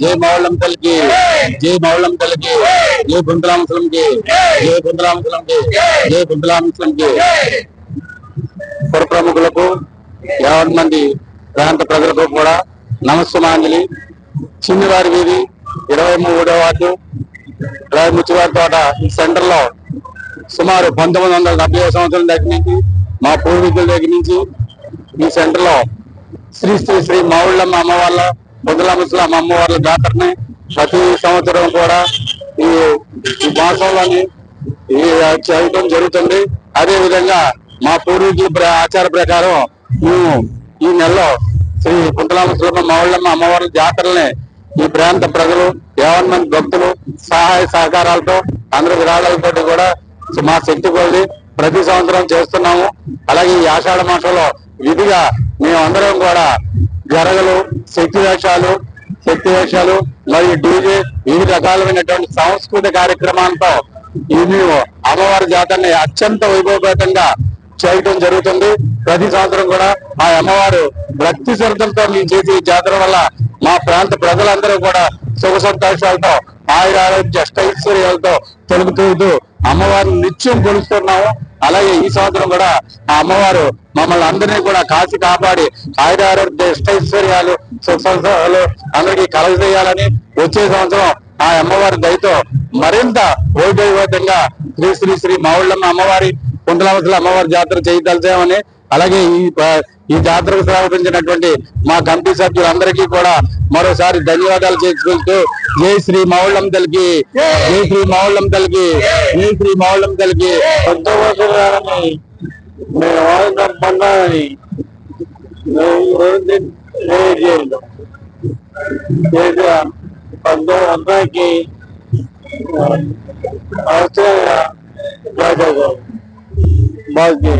జై మౌళం తల్లికి జై మౌళం తల్లికి జై బుందలాముసలంకి జై బుందలాముసలంకి జై బుందలాముసలంకి పుర ప్రముఖులకు యావన్ మంది ప్రాంత ప్రజలకు కూడా నమస్కమాంజలి చిన్నవారి వీధి ఇరవై మూడో వార్డు. ముచ్చివారి తోట సెంటర్లో సుమారు పంతొమ్మిది వందల డెబ్బై సంవత్సరం దగ్గర నుంచి మా పూర్వీకుల దగ్గర నుంచి ఈ సెంటర్లో శ్రీ శ్రీ శ్రీ మావుళ్ళమ్మ అమ్మవార్ల పొద్దుల ముసలమ్మ అమ్మవార్ల జాతరని ప్రతి సంవత్సరం కూడా ఈ మాసంలోని ఈ చేయటం జరుగుతుంది. అదే విధంగా మా పూర్వీకుల ప్ర- ఆచార ప్రకారం మేము ఈ నెలలో శ్రీ కుంతలా ముసలమ్మ మావుళ్ళమ్మ అమ్మవార్ల జాతరని ఈ ప్రాంత ప్రజలు యావన్ మంది భక్తులు సహాయ సహకారాలతో అందరి విరాళాలతో కూడా మా శక్తి కొద్ది ప్రతి సంవత్సరం చేస్తున్నాము. అలాగే ఈ ఆషాఢ మాసంలో విధిగా మేమందరం కూడా గరగలు శక్తి వేషాలు శక్తి వేషాలు మరియు డీజే వివిధ రకాలైనటువంటి సాంస్కృతిక కార్యక్రమాలతో ఈ మేము అమ్మవారి జాతరని అత్యంత వైభవపేతంగా చేయటం జరుగుతుంది. ప్రతి సంవత్సరం కూడా ఆ అమ్మవారు భక్తి శ్రద్ధలతో మేము చేసే జాతర వల్ల మా ప్రాంత ప్రజలందరూ కూడా సుఖ సంతోషాలతో ఆయుర ఆరోగ్య అష్టైశ్వర్యాలతో తొలుగుతూ అమ్మవారిని నిత్యం కొలుస్తున్నాము. అలాగే ఈ సంవత్సరం కూడా ఆ అమ్మవారు మమ్మల్ని అందరినీ కూడా కాచి కాపాడి ఆయుర ఇష్టైశ్వర్యాలు సుఖ అందరికీ కలగజేయాలని వచ్చే సంవత్సరం ఆ అమ్మవారి దయతో మరింత వైభవంగా శ్రీ శ్రీ శ్రీ మావుళ్ళమ్మ అమ్మవారి కుండలవసల అమ్మవారి జాతర చేయదలిచామని అలాగే ఈ ఈ జాతరకు సమర్పించినటువంటి మా కమిటీ సభ్యులందరికీ కూడా మరోసారి ధన్యవాదాలు చేసుకుంటూ జై శ్రీ మావుళ్ళం తల్లికి జై శ్రీ మావుళ్ళం తల్లికి జై శ్రీ మావుళ్ళం తల్లికి పంతొమ్మిది పండుగని పంతొమ్మిది ఆస్ట్రేలియా బాగా